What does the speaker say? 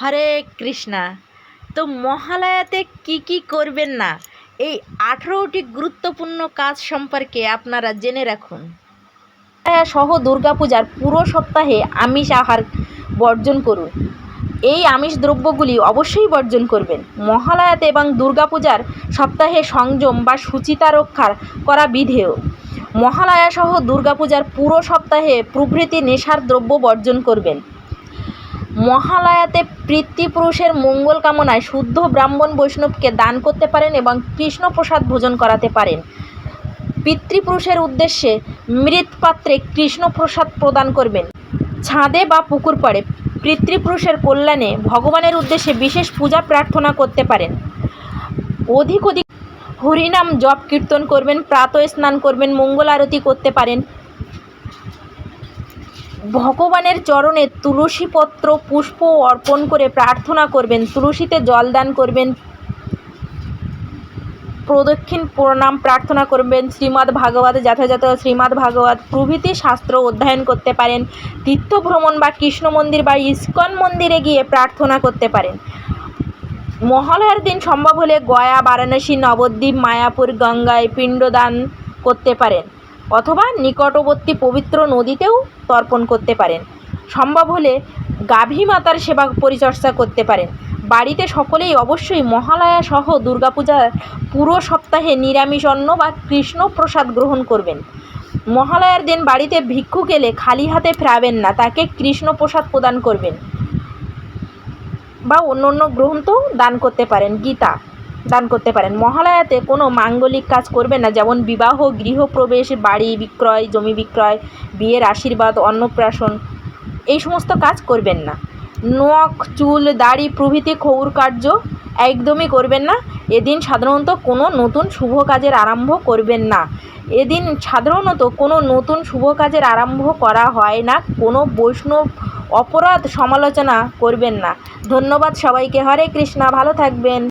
হরে কৃষ্ণা, তো মহালয়াতে কি কি করবেন না? এই আঠেরোটি গুরুত্বপূর্ণ কাজ সম্পর্কে আপনারা জেনে রাখুন। সহ দুর্গাপূজার পুরো সপ্তাহে আমিষ আহার বর্জন করুন। এই আমিষ দ্রব্যগুলি অবশ্যই বর্জন করবেন। মহালয়াতে এবং দুর্গাপূজার সপ্তাহে সংযম বা সুচিতা রক্ষার করা বিধেয়। মহালয়া সহ দুর্গাপূজার পুরো সপ্তাহে প্রভৃতি নেশার দ্রব্য বর্জন করবেন। মহালয়াতে পিতৃপুরুষের মঙ্গল কামনায় শুদ্ধ ব্রাহ্মণ বৈষ্ণবকে দান করতে পারেন এবং কৃষ্ণপ্রসাদ ভোজন করাতে পারেন। পিতৃপুরুষের উদ্দেশ্যে মৃৎপাত্রে কৃষ্ণপ্রসাদ প্রদান করবেন। ছাদে বা পুকুর পাড়ে পিতৃপুরুষের কল্যাণে ভগবানের উদ্দেশ্যে বিশেষ পূজা প্রার্থনা করতে পারেন। অধিক অধিক হরিনাম জপ কীর্তন করবেন প্রাতঃ স্নান করবেন, মঙ্গল আরতি করতে পারেন। ভগবানের চরণে তুলসী পত্র পুষ্প অর্পণ করে প্রার্থনা করবেন, তুলসীতে জল দান করবেন, প্রদক্ষিণ প্রণাম প্রার্থনা করবেন, শ্রীমদ্ ভাগবত যথাযথ, শ্রীমদ্ ভাগবত প্রভৃতি শাস্ত্র অধ্যয়ন করতে পারেন, তীর্থ ভ্রমণ বা কৃষ্ণ মন্দির বা ইস্কন মন্দিরে গিয়ে প্রার্থনা করতে পারেন। মহালয়ার দিন সম্ভব হলে গয়া, বারাণসী, নবদ্বীপ, মায়াপুর, গঙ্গায় পিণ্ডদান করতে পারেন। অথবা নিকটবর্তী পবিত্র নদীতেও তর্পণ করতে পারেন। সম্ভব হলে গাভী মাতার সেবা পরিচর্যা করতে পারেন। বাড়িতে সকলেই অবশ্যই মহালয়া সহ দুর্গাপূজার পুরো সপ্তাহে নিরামিষ অন্ন বা কৃষ্ণ প্রসাদ গ্রহণ করবেন। মহালয়ার দিন বাড়িতে ভিক্ষুক এলে খালি হাতে ফেরাবেন না, তাকে কৃষ্ণ প্রসাদ প্রদান করবেন। বা অন্য অন্য গ্রন্থ দান করতে পারেন। গীতা দান করতে পারেন। মহালয়াতে কোনো মাঙ্গলিক কাজ করবেন না, যেমন বিবাহ, গৃহপ্রবেশ, বাড়ি বিক্রয়, জমি বিক্রয়, বিয়ের আশীর্বাদ, অন্নপ্রাশন, এই সমস্ত কাজ করবেন না। নখ, চুল, দাড়ি, প্রভৃতি ক্ষৌর কার্য একদমই করবেন না। এদিন সাধারণত কোনো নতুন শুভ কাজের আরম্ভ করবেন না। এদিন সাধারণত কোনো নতুন শুভ কাজের আরম্ভ করা হয় না। কোনো বৈষ্ণব অপরাধ সমালোচনা করবেন না। ধন্যবাদ সবাইকে। হরে কৃষ্ণা। ভালো থাকবেন।